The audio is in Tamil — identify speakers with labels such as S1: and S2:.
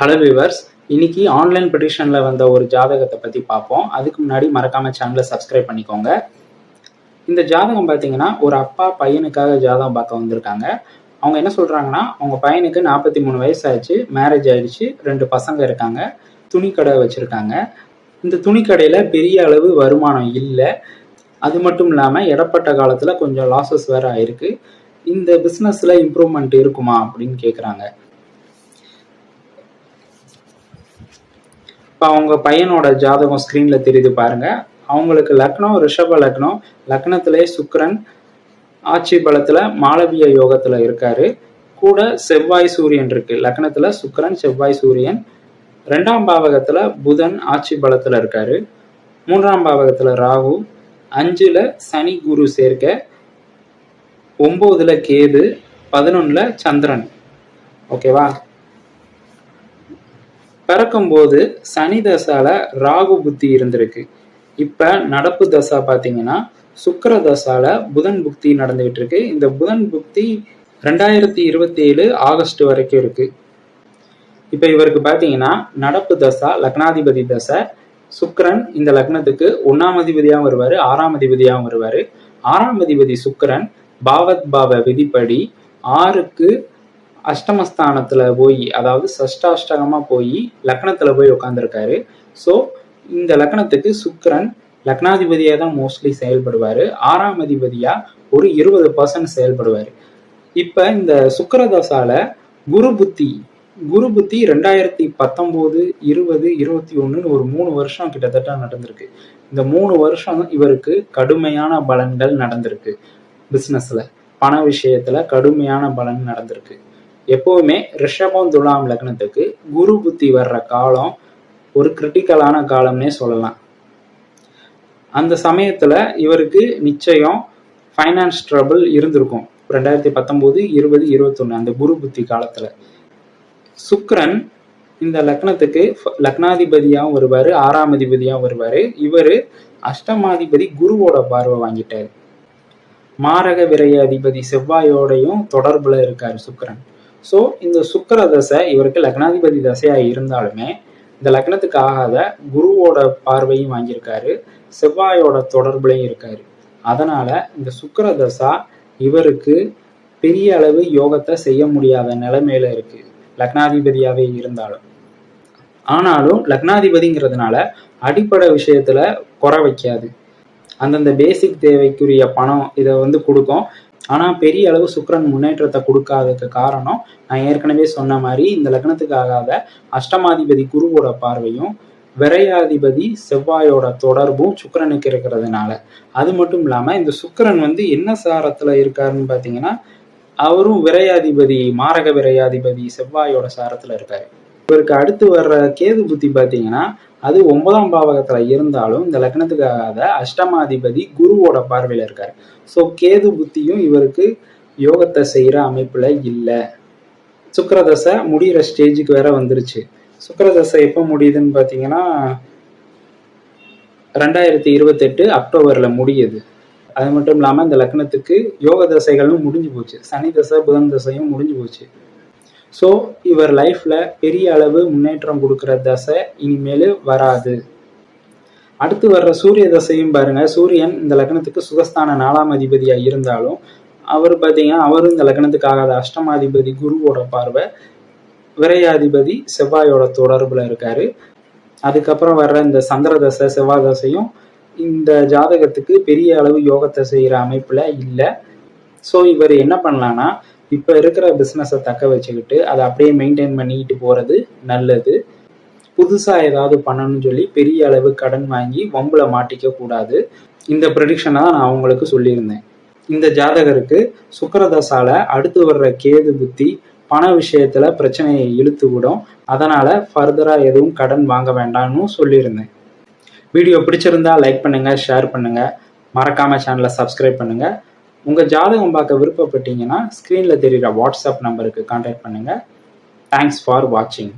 S1: ஹலோ வியூவர்ஸ் இன்னைக்கு ஆன்லைன் ப்ரெடிஷனில் வந்த ஒரு ஜாதகத்தை பற்றி பார்ப்போம். அதுக்கு முன்னாடி மறக்காம சேனலை சப்ஸ்கிரைப் பண்ணிக்கோங்க. இந்த ஜாதகம் பார்த்தீங்கன்னா ஒரு அப்பா பையனுக்காக ஜாதகம் பார்க்க வந்திருக்காங்க. அவங்க என்ன சொல்கிறாங்கன்னா அவங்க பையனுக்கு நாற்பத்தி மூணு வயசு ஆச்சு மேரேஜ் ஆயிடுச்சு ரெண்டு பசங்க இருக்காங்க துணி கடை வச்சுருக்காங்க. இந்த துணி கடையில் பெரிய அளவு வருமானம் இல்லை. அது மட்டும் இல்லாமல் இடப்பட்ட காலத்தில் கொஞ்சம் லாஸஸ் வேறு ஆயிருக்கு. இந்த பிஸ்னஸில் இம்ப்ரூவ்மெண்ட் இருக்குமா அப்படின்னு கேட்குறாங்க இப்போ அவங்க பையனோட ஜாதகம் ஸ்க்ரீனில் தெரியுது பாருங்க. அவங்களுக்கு லக்னம் ரிஷப லக்னம். லக்னத்திலே சுக்கரன் ஆட்சி பலத்தில் மாளவிய யோகத்தில் இருக்காரு. கூட செவ்வாய் சூரியன் இருக்கு. லக்னத்தில் சுக்கரன் செவ்வாய் சூரியன். ரெண்டாம் பாவகத்தில் புதன் ஆட்சி பலத்தில் இருக்காரு. மூன்றாம் பாவகத்தில் ராகு. அஞ்சுல சனி குரு சேர்க்க. ஒம்போதில் கேது. பதினொன்னுல சந்திரன். ஓகேவா? பிறக்கும்போது சனி தசால ராகு புத்தி இருந்திருக்கு. இப்ப நடப்பு தசா பாத்தீங்கன்னா சுக்கர தசால புதன் புக்தி நடந்துகிட்டு இருக்கு இந்த புதன் புக்தி ரெண்டாயிரத்தி இருபத்தி ஏழு ஆகஸ்ட் வரைக்கும் இருக்கு. இப்ப இவருக்கு பாத்தீங்கன்னா நடப்பு தசா லக்னாதிபதி தசை சுக்கரன் இந்த லக்னத்துக்கு ஒன்னாம் அதிபதியாகவும் வருவாரு ஆறாம் அதிபதியாகவும் வருவாரு. ஆறாம் அதிபதி சுக்கரன் பாவத் பாவ விதிப்படி ஆறுக்கு அஷ்டமஸ்தானத்தில் போய் அதாவது சஷ்டாஷ்டகமாக போய் லக்னத்தில் போய் உட்காந்துருக்காரு ஸோ இந்த லக்னத்துக்கு சுக்கரன் லக்னாதிபதியாக தான் மோஸ்ட்லி செயல்படுவார். ஆறாம் அதிபதியாக ஒரு இருபது பர்சன்ட் செயல்படுவார். இப்போ இந்த சுக்கரதசால குரு புத்தி குரு புத்தி ரெண்டாயிரத்தி பத்தொம்போது இருபது இருபத்தி ஒன்றுன்னு ஒரு மூணு வருஷம் கிட்டத்தட்ட நடந்திருக்கு. இந்த மூணு வருஷம் இவருக்கு கடுமையான பலன்கள் நடந்திருக்கு. பிஸ்னஸில் பண விஷயத்தில் கடுமையான பலன் நடந்திருக்கு. எப்போவுமே ரிஷபம் துலாம் லக்னத்துக்கு குரு புத்தி வர்ற காலம் ஒரு கிரிட்டிக்கலான காலம்னே சொல்லலாம். அந்த சமயத்தில் இவருக்கு நிச்சயம் ஃபைனான்ஸ் ட்ரபிள் இருந்திருக்கும். ரெண்டாயிரத்தி பத்தொம்போது இருபது இருபத்தொன்று அந்த குரு புத்தி காலத்தில். சுக்ரன் இந்த லக்னத்துக்கு லக்னாதிபதியாகவும் வருவார் ஆறாம் அதிபதியாகவும் வருவார். இவர் அஷ்டமாதிபதி குருவோட பார்வை வாங்கிட்டார். மாரக விரய அதிபதி செவ்வாயோடையும் தொடர்புல இருக்கார் சுக்கரன். ஸோ இந்த சுக்கர தசை இவருக்கு லக்னாதிபதி தசையாக இருந்தாலுமே இந்த லக்னத்துக்கு ஆகாத குருவோட பார்வையும் வாங்கியிருக்காரு செவ்வாயோட தொடர்புலையும் இருக்காரு. அதனால இந்த சுக்கர தசா இவருக்கு பெரிய அளவு யோகத்தை செய்ய முடியாத நிலைமையில இருக்கு லக்னாதிபதியாவே இருந்தாலும். ஆனாலும் லக்னாதிபதிங்கிறதுனால அடிப்படை விஷயத்துல குறை வைக்காது. அந்தந்த பேசிக் தேவைக்குரிய பணம் இதை வந்து கொடுக்கும். ஆனால் பெரிய அளவு சுக்கரன் முன்னேற்றத்தை கொடுக்காததுக்கு காரணம் நான் ஏற்கனவே சொன்ன மாதிரி இந்த லக்னத்துக்கு ஆகாத அஷ்டமாதிபதி குருவோட பார்வையும் விரையாதிபதி செவ்வாயோட தொடர்பும் சுக்கரனுக்கு இருக்கிறதுனால. அது மட்டும் இல்லாமல் இந்த சுக்கரன் வந்து என்ன சாரத்தில் இருக்காருன்னு பார்த்தீங்கன்னா அவரும் விரையாதிபதி மாரக விரையாதிபதி செவ்வாயோட சாரத்தில் இருக்காரு. இவருக்கு அடுத்து வர்ற கேது புத்தி பார்த்தீங்கன்னா அது ஒன்பதாம் பாவகத்துல இருந்தாலும் இந்த லக்னத்துக்காக அஷ்டமாதிபதி குருவோட பார்வையில இருக்காரு. ஸோ கேது புத்தியும் இவருக்கு யோகத்தை செய்யற அமைப்புல இல்லை. சுக்கரதசை முடிகிற ஸ்டேஜுக்கு வேற வந்துருச்சு. சுக்கரதசை எப்போ முடியுதுன்னு பார்த்தீங்கன்னா ரெண்டாயிரத்தி இருபத்தெட்டு அக்டோபர்ல முடியுது. அது மட்டும் இல்லாமல் இந்த லக்னத்துக்கு யோக தசைகளும் முடிஞ்சு போச்சு. சனி தசை புதன் தசையும் முடிஞ்சு போச்சு. ஸோ இவர் லைஃப்பில் பெரிய அளவு முன்னேற்றம் கொடுக்குற தசை இனிமேல் வராது. அடுத்து வர்ற சூரிய தசையும் பாருங்க. சூரியன் இந்த லக்னத்துக்கு சுகஸ்தான நாலாம் அதிபதியா இருந்தாலும் அவர் பார்த்தீங்கன்னா அவரும் இந்த லக்னத்துக்கு ஆகாத அஷ்டமாதிபதி குருவோட பார்வை விரையாதிபதி செவ்வாயோட தொடர்புல இருக்காரு. அதுக்கப்புறம் வர்ற இந்த சந்திர தசை செவ்வாய் தசையும் இந்த ஜாதகத்துக்கு பெரிய அளவு யோகத்தை செய்கிற அமைப்புல இல்லை. ஸோ இவர் என்ன பண்ணலான்னா இப்போ இருக்கிற பிஸ்னஸை தக்க வச்சுக்கிட்டு அதை அப்படியே மெயின்டைன் பண்ணிக்கிட்டு போகிறது நல்லது. புதுசாக ஏதாவது பண்ணணும்னு சொல்லி பெரிய அளவு கடன் வாங்கி வம்பில் மாட்டிக்க கூடாது. இந்த ப்ரெடிக்ஷனை தான் நான் அவங்களுக்கு சொல்லியிருந்தேன். இந்த ஜாதகருக்கு சுக்கரதசால அடுத்து வர்ற கேது புத்தி பண விஷயத்துல பிரச்சனையை இழுத்து விடும். அதனால ஃபர்தரா எதுவும் கடன் வாங்க வேண்டாம்னு சொல்லியிருந்தேன். வீடியோ பிடிச்சிருந்தா லைக் பண்ணுங்க ஷேர் பண்ணுங்க. மறக்காம சேனலை சப்ஸ்கிரைப் பண்ணுங்க. உங்கள் ஜாதகம் பார்க்க விருப்பப்பட்டீங்கன்னா ஸ்க்ரீனில் தெரிகிற வாட்ஸ்அப் நம்பருக்கு கான்டாக்ட் பண்ணுங்கள் தேங்க்ஸ் ஃபார் வாட்சிங்